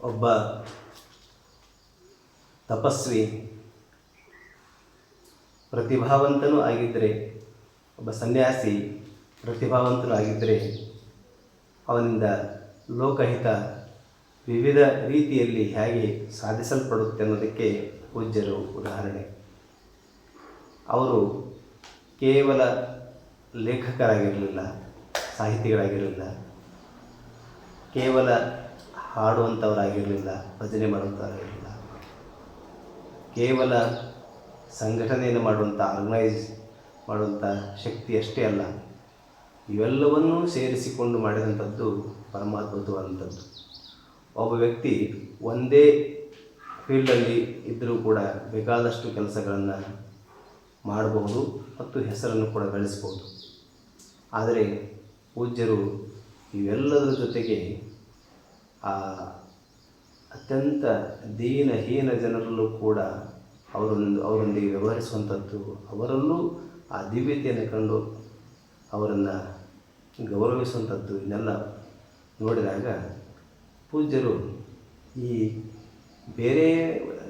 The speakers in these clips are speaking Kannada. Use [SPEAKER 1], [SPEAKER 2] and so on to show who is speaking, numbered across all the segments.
[SPEAKER 1] ಒಬ್ಬ ತಪಸ್ವಿ, ಪ್ರತಿಭಾವಂತನೂ ಆಗಿದ್ದರೆ ಒಬ್ಬ ಸನ್ಯಾಸಿ, ಪ್ರತಿಭಾವಂತನೂ ಆಗಿದ್ದರೆ ಅವನಿಂದ ಲೋಕಹಿತ ವಿವಿಧ ರೀತಿಯಲ್ಲಿ ಹೇಗೆ ಸಾಧಿಸಲ್ಪಡುತ್ತೆ ಅನ್ನೋದಕ್ಕೆ ಪೂಜ್ಯರು ಉದಾಹರಣೆ. ಅವರು ಕೇವಲ ಲೇಖಕರಾಗಿರಲಿಲ್ಲ, ಸಾಹಿತಿಗಳಾಗಿರಲಿಲ್ಲ, ಕೇವಲ ಹಾಡುವಂಥವರಾಗಿರಲಿಲ್ಲ ಭಜನೆ ಮಾಡುವಂಥವರಾಗಿರಲಿಲ್ಲ ಕೇವಲ ಸಂಘಟನೆಯನ್ನು ಮಾಡುವಂಥ ಆರ್ಗನೈಸ್ ಮಾಡುವಂಥ ಶಕ್ತಿ ಅಷ್ಟೇ ಅಲ್ಲ, ಇವೆಲ್ಲವನ್ನೂ ಸೇರಿಸಿಕೊಂಡು ಮಾಡಿದಂಥದ್ದು ಪರಮಾದ್ಭುತವಾದಂಥದ್ದು. ಒಬ್ಬ ವ್ಯಕ್ತಿ ಒಂದೇ ಫೀಲ್ಡಲ್ಲಿ ಇದ್ದರೂ ಕೂಡ ಬೇಕಾದಷ್ಟು ಕೆಲಸಗಳನ್ನು ಮಾಡಬಹುದು ಮತ್ತು ಹೆಸರನ್ನು ಕೂಡ ಗಳಿಸ್ಬೋದು ಆದರೆ ಪೂಜ್ಯರು ಇವೆಲ್ಲದರ ಜೊತೆಗೆ ಆ ಅತ್ಯಂತ ದೀನಹೀನ ಜನರಲ್ಲೂ ಕೂಡ ಅವರೊಂದು ಅವರೊಂದಿಗೆ ವ್ಯವಹರಿಸುವಂಥದ್ದು, ಅವರಲ್ಲೂ ಆ ದಿವ್ಯತೆಯನ್ನು ಕಂಡು ಅವರನ್ನು ಗೌರವಿಸುವಂಥದ್ದು ಇದನ್ನೆಲ್ಲ ನೋಡಿದಾಗ ಪೂಜ್ಯರು ಈ ಬೇರೆ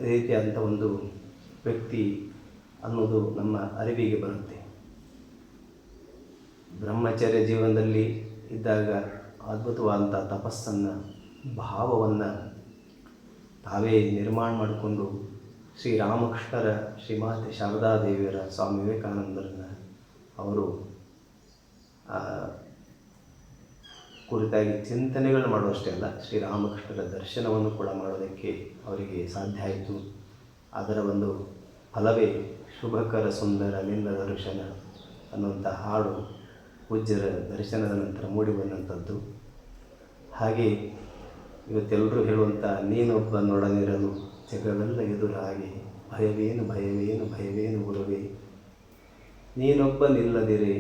[SPEAKER 1] ರೀತಿಯಾದಂಥ ಒಂದು ವ್ಯಕ್ತಿ ಅನ್ನೋದು ನಮ್ಮ ಅರಿವಿಗೆ ಬರುತ್ತೆ. ಬ್ರಹ್ಮಚರ್ಯ ಜೀವನದಲ್ಲಿ ಇದ್ದಾಗ ಅದ್ಭುತವಾದಂಥ ತಪಸ್ಸನ್ನು ಭಾವವನ್ನು ತಾವೇ ನಿರ್ಮಾಣ ಮಾಡಿಕೊಂಡು ಶ್ರೀರಾಮಕೃಷ್ಣರ ಶ್ರೀಮಾತೆ ಶಾರದಾದೇವಿಯರ ಸ್ವಾಮಿ ವಿವೇಕಾನಂದರನ್ನ ಅವರು ಕುರಿತಾಗಿ ಚಿಂತನೆಗಳು ಮಾಡುವಷ್ಟೇ ಅಲ್ಲ ಶ್ರೀರಾಮಕೃಷ್ಣರ ದರ್ಶನವನ್ನು ಕೂಡ ಮಾಡೋದಕ್ಕೆ ಅವರಿಗೆ ಸಾಧ್ಯ ಆಯಿತು. ಅದರ ಒಂದು ಫಲವೇ ಶುಭಕರ ಸುಂದರ ಲಿಂಗ ದರ್ಶನ ಅನ್ನುವಂಥ ಹಾಡು ಪೂಜ್ಯರ ದರ್ಶನದ ನಂತರ ಮೂಡಿ ಬಂದಂಥದ್ದು ಹಾಗೆ ಇವತ್ತೆಲ್ಲರೂ ಹೇಳುವಂಥ ನೀನೊಬ್ಬ ನೊಡನಿರಲು ಜಗವೆಲ್ಲ ಎದುರಾಗಿ, ಭಯವೇನು ಭಯವೇನು ಭಯವೇನು ಗುರುವೇ. ನೀನೊಬ್ಬ ನಿಲ್ಲದಿರಿ,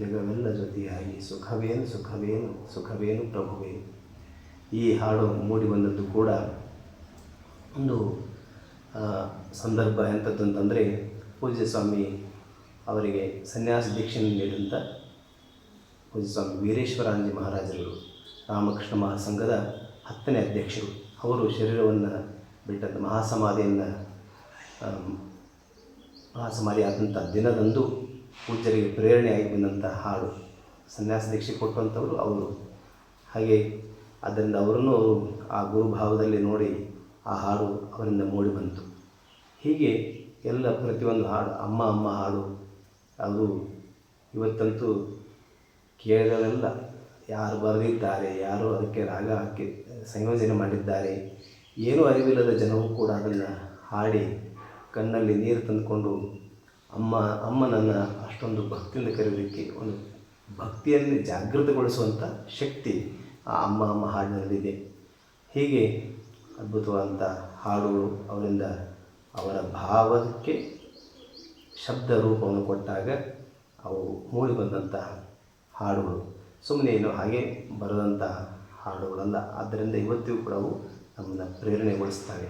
[SPEAKER 1] ಜಗವೆಲ್ಲ ಜೊತೆಯಾಗಿ ಸುಖವೇನು ಸುಖವೇನು ಸುಖವೇನು ಪ್ರಭುವೇ. ಈ ಹಾಡು ಮೂಡಿ ಬಂದದ್ದು ಕೂಡ ಒಂದು ಸಂದರ್ಭ ಎಂಥದ್ದು ಅಂತಂದರೆ ಪೂಜ್ಯ ಸ್ವಾಮಿ ಅವರಿಗೆ ಸನ್ಯಾಸ ದೀಕ್ಷೆ ನೀಡಿದಂಥ ಪೂಜ್ಯ ಸ್ವಾಮಿ ವೀರೇಶ್ವರಾಂಜಿ ಮಹಾರಾಜರು, ರಾಮಕೃಷ್ಣ ಮಹಾಸಂಘದ ಹತ್ತನೇ ಅಧ್ಯಕ್ಷರು, ಅವರು ಶರೀರವನ್ನು ಬಿಟ್ಟಂಥ ಮಹಾಸಮಾಧಿಯನ್ನು ಮಹಾಸಮಾಧಿ ಆದಂಥ ದಿನದಂದು ಪೂಜ್ಯರಿಗೆ ಪ್ರೇರಣೆಯಾಗಿ ಬಂದಂಥ ಹಾಡು ಸನ್ಯಾಸ ದೀಕ್ಷೆ ಕೊಟ್ಟಂಥವರು ಅವರು. ಹಾಗೆ ಅದರಿಂದ ಅವರನ್ನು ಅವರು ಆ ಗುರುಭಾವದಲ್ಲಿ ನೋಡಿ ಆ ಹಾಡು ಅವರಿಂದ ಮೂಡಿ ಬಂತು. ಹೀಗೆ ಎಲ್ಲ ಪ್ರತಿಯೊಂದು ಹಾಡು, ಅಮ್ಮ ಅಮ್ಮ ಹಾಡು, ಅದು ಇವತ್ತಂತೂ ಕೇಳಲೆಲ್ಲ ಯಾರು ಬರೆದಿದ್ದಾರೆ, ಯಾರು ಅದಕ್ಕೆ ರಾಗ ಹಾಕಿ ಸಂಯೋಜನೆ ಮಾಡಿದ್ದಾರೆ. ಏನೂ ಅರಿವಿಲ್ಲದ ಜನವೂ ಕೂಡ ಅದನ್ನು ಹಾಡಿ ಕಣ್ಣಲ್ಲಿ ನೀರು ತಂದುಕೊಂಡು ಅಮ್ಮ, ಅಮ್ಮನನ್ನು ಅಷ್ಟೊಂದು ಭಕ್ತಿಯಿಂದ ಕರೆಯೋದಕ್ಕೆ ಒಂದು ಭಕ್ತಿಯನ್ನು ಜಾಗೃತಗೊಳಿಸುವಂಥ ಶಕ್ತಿ ಆ ಅಮ್ಮ ಅಮ್ಮ ಹಾಡಿನಲ್ಲಿದೆ. ಹೀಗೆ ಅದ್ಭುತವಾದಂಥ ಹಾಡುಗಳು ಅವರಿಂದ ಅವರ ಭಾವಕ್ಕೆ ಶಬ್ದ ರೂಪವನ್ನು ಕೊಟ್ಟಾಗ ಅವು ಮೂಡಿ ಬಂದಂತಹ ಹಾಡುಗಳು. ಸುಮ್ಮನೆ ಏನು ಹಾಗೆ ಬರೆದಂಥ ಹಾಡುಗಳಲ್ಲ. ಆದ್ದರಿಂದ ಇವತ್ತಿಗೂ ಕೂಡ ಅವು ನಮ್ಮನ್ನು ಪ್ರೇರಣೆಗೊಳಿಸ್ತವೆ.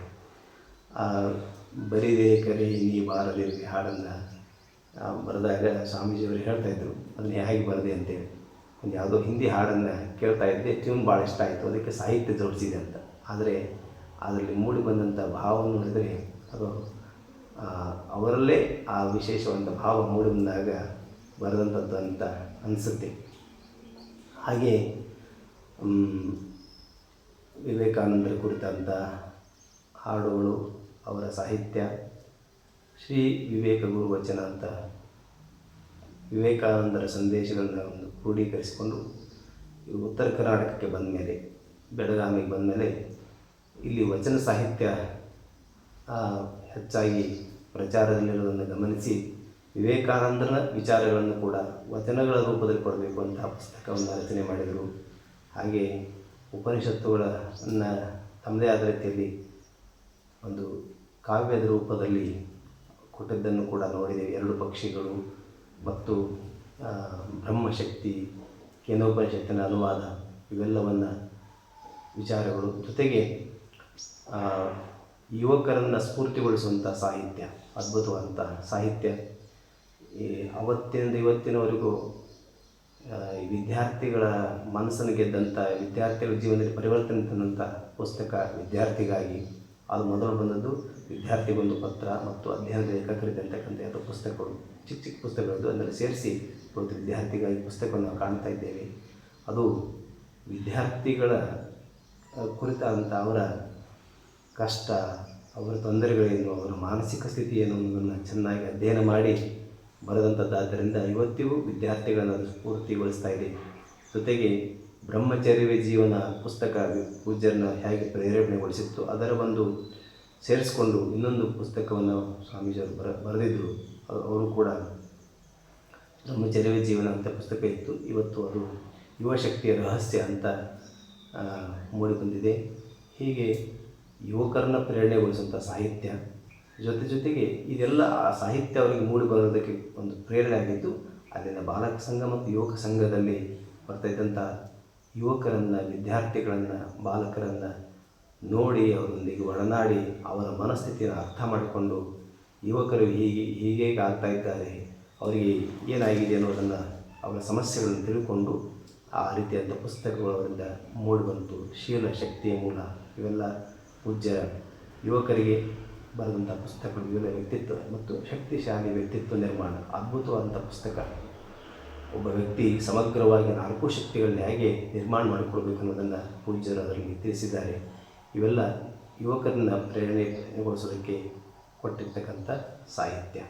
[SPEAKER 1] ಬರಿದೆ ಕರೆ ನೀ ಬಾರದೆ ಹಾಡನ್ನು ಬರೆದಾಗ ಸ್ವಾಮೀಜಿಯವರು ಹೇಳ್ತಾಯಿದ್ರು ಅದನ್ನು ಹೇಗೆ ಬರದೆ ಅಂತೇಳಿ. ಒಂದು ಯಾವುದೋ ಹಿಂದಿ ಹಾಡನ್ನು ಕೇಳ್ತಾ ಇದ್ದೆ ಟ್ಯೂನ್ ಭಾಳ ಇಷ್ಟ ಆಯಿತು, ಅದಕ್ಕೆ ಸಾಹಿತ್ಯ ಜೋಡಿಸಿದೆ ಅಂತ. ಆದರೆ ಅದರಲ್ಲಿ ಮೂಡಿ ಬಂದಂಥ ಭಾವವನ್ನು ನೋಡಿದರೆ ಅದು ಅವರಲ್ಲೇ ಆ ವಿಶೇಷವಾದ ಭಾವ ಮೂಡಿ ಬಂದಾಗ ಬರೆದಂಥದ್ದು ಅಂತ ಅನಿಸುತ್ತೆ. ಹಾಗೆ ವಿವೇಕಾನಂದರ ಕುರಿತಂಥ ಹಾಡುಗಳು, ಅವರ ಸಾಹಿತ್ಯ, ಶ್ರೀ ವಿವೇಕ ಗುರು ವಚನ ಅಂತ ವಿವೇಕಾನಂದರ ಸಂದೇಶಗಳನ್ನ ಒಂದು ಕ್ರೋಢೀಕರಿಸಿಕೊಂಡು ಉತ್ತರ ಕರ್ನಾಟಕಕ್ಕೆ ಬಂದ ಮೇಲೆ, ಬೆಳಗಾವಿಗೆ ಬಂದ ಮೇಲೆ ಇಲ್ಲಿ ವಚನ ಸಾಹಿತ್ಯ ಹೆಚ್ಚಾಗಿ ಪ್ರಚಾರದಲ್ಲಿರುವುದನ್ನು ಗಮನಿಸಿ ವಿವೇಕಾನಂದರ ವಿಚಾರಗಳನ್ನು ಕೂಡ ವಚನಗಳ ರೂಪದಲ್ಲಿ ಕೊಡಬೇಕು ಅಂತ ಪುಸ್ತಕವನ್ನು ರಚನೆ ಮಾಡಿದರು. ಹಾಗೆ ಉಪನಿಷತ್ತುಗಳನ್ನು ತಮ್ಮದೇ ಆದ ರೀತಿಯಲ್ಲಿ ಒಂದು ಕಾವ್ಯದ ರೂಪದಲ್ಲಿ ಕೊಟ್ಟಿದ್ದನ್ನು ಕೂಡ ನೋಡಿದ್ದೇವೆ. ಎರಡು ಪಕ್ಷಿಗಳು ಮತ್ತು ಬ್ರಹ್ಮಶಕ್ತಿ, ಕೇಂದ್ರೋಪನಿಷತ್ತಿನ ಅನುವಾದ ಇವೆಲ್ಲವನ್ನು ವಿಚಾರಗಳು. ಜೊತೆಗೆ ಯುವಕರನ್ನು ಸ್ಫೂರ್ತಿಗೊಳಿಸುವಂಥ ಸಾಹಿತ್ಯ ಅದ್ಭುತವಾದಂಥ ಸಾಹಿತ್ಯ. ಈ ಅವತ್ತಿನಿಂದ ಇವತ್ತಿನವರೆಗೂ ವಿದ್ಯಾರ್ಥಿಗಳ ಮನಸ್ಸನ್ನು ಗೆದ್ದಂಥ ವಿದ್ಯಾರ್ಥಿಗಳ ಜೀವನದಲ್ಲಿ ಪರಿವರ್ತನೆ ತಂದಂಥ ಪುಸ್ತಕ ವಿದ್ಯಾರ್ಥಿಗಾಗಿ ಅದು ಮೊದಲು ಬಂದದ್ದು ವಿದ್ಯಾರ್ಥಿಗೊಂದು ಪತ್ರ ಮತ್ತು ಅಧ್ಯಯನ ಏಕಾಗ್ರತೆ ಎರಡು ಪುಸ್ತಕಗಳು, ಚಿಕ್ಕ ಚಿಕ್ಕ ಪುಸ್ತಕಗಳು ಅದನ್ನು ಸೇರಿಸಿ ಒಂದು ವಿದ್ಯಾರ್ಥಿಗಾಗಿ ಪುಸ್ತಕವನ್ನು ನಾವು ಕಾಣ್ತಾ ಇದ್ದೇವೆ. ಅದು ವಿದ್ಯಾರ್ಥಿಗಳ ಕುರಿತಾದಂಥ ಅವರ ಕಷ್ಟ, ಅವರ ತೊಂದರೆಗಳೇನು ಅವರ ಮಾನಸಿಕ ಸ್ಥಿತಿ ಏನು ಅನ್ನೋದನ್ನು ಚೆನ್ನಾಗಿ ಅಧ್ಯಯನ ಮಾಡಿ ಬರೆದಂಥದ್ದಾದ್ದರಿಂದ ಇವತ್ತಿಗೂ ವಿದ್ಯಾರ್ಥಿಗಳನ್ನು ಅದು ಸ್ಫೂರ್ತಿಗೊಳಿಸ್ತಾ ಇದೆ. ಜೊತೆಗೆ ಬ್ರಹ್ಮಚರ್ಯವೇ ಜೀವನ ಪುಸ್ತಕ ಪೂಜ್ಯರನ್ನ ಹೇಗೆ ಪ್ರೇರೇಪಣೆಗೊಳಿಸಿತ್ತು ಅದರ ಒಂದು ಸೇರಿಸ್ಕೊಂಡು ಇನ್ನೊಂದು ಪುಸ್ತಕವನ್ನು ಸ್ವಾಮೀಜಿಯವರು ಬರ ಬರೆದಿದ್ದರು ಅವರು ಕೂಡ ಬ್ರಹ್ಮಚರ್ಯವೇ ಜೀವನ ಅಂತ ಪುಸ್ತಕ ಇತ್ತು. ಇವತ್ತು ಅದು ಯುವಶಕ್ತಿಯ ರಹಸ್ಯ ಅಂತ ಮೂಡಿಬಂದಿದೆ. ಹೀಗೆ ಯುವಕರನ್ನ ಪ್ರೇರಣೆಗೊಳಿಸುವಂಥ ಸಾಹಿತ್ಯ ಜೊತೆ ಜೊತೆಗೆ ಇದೆಲ್ಲ ಆ ಸಾಹಿತ್ಯ ಅವರಿಗೆ ಮೂಡಿ ಬರೋದಕ್ಕೆ ಒಂದು ಪ್ರೇರಣೆ ಆಗಿದ್ದು, ಅಲ್ಲಿನ ಬಾಲಕ ಸಂಘ ಮತ್ತು ಯುವಕ ಸಂಘದಲ್ಲಿ ಬರ್ತಾ ಇದ್ದಂಥ ಯುವಕರನ್ನು, ವಿದ್ಯಾರ್ಥಿಗಳನ್ನು, ಬಾಲಕರನ್ನು ನೋಡಿ ಅವರೊಂದಿಗೆ ಒಡನಾಡಿ ಅವರ ಮನಸ್ಥಿತಿಯನ್ನು ಅರ್ಥ ಮಾಡಿಕೊಂಡು ಯುವಕರು ಹೀಗೆ ಹೀಗೆ ಆಗ್ತಾ ಇದ್ದಾರೆ, ಅವರಿಗೆ ಏನಾಗಿದೆ ಅನ್ನೋದನ್ನು ಅವರ ಸಮಸ್ಯೆಗಳನ್ನು ತಿಳ್ಕೊಂಡು ಆ ರೀತಿಯಾದ ಪುಸ್ತಕಗಳು ಅವರಿಂದ ಮೂಡಿಬಂತು ಶೀಲ ಶಕ್ತಿಯ ಮೂಲ ಇವೆಲ್ಲ ಪೂಜ್ಯ ಯುವಕರಿಗೆ ಬರೆದಂಥ ಪುಸ್ತಕಗಳು ಇವೆಲ್ಲ ವ್ಯಕ್ತಿತ್ವ ಮತ್ತು ಶಕ್ತಿಶಾಲಿ ವ್ಯಕ್ತಿತ್ವ ನಿರ್ಮಾಣ ಅದ್ಭುತವಾದಂಥ ಪುಸ್ತಕ. ಒಬ್ಬ ವ್ಯಕ್ತಿ ಸಮಗ್ರವಾಗಿ ನಾಲ್ಕು ಶಕ್ತಿಗಳನ್ನ ಹೇಗೆ ನಿರ್ಮಾಣ ಮಾಡಿಕೊಳ್ಬೇಕು ಅನ್ನೋದನ್ನು ಪೂಜ್ಯರು ಅದರಲ್ಲಿ ತಿಳಿಸಿದ್ದಾರೆ. ಇವೆಲ್ಲ ಯುವಕರನ್ನ ಪ್ರೇರಣೆಗೊಳಿಸೋದಕ್ಕೆ ಕೊಟ್ಟಿರ್ತಕ್ಕಂಥ ಸಾಹಿತ್ಯ.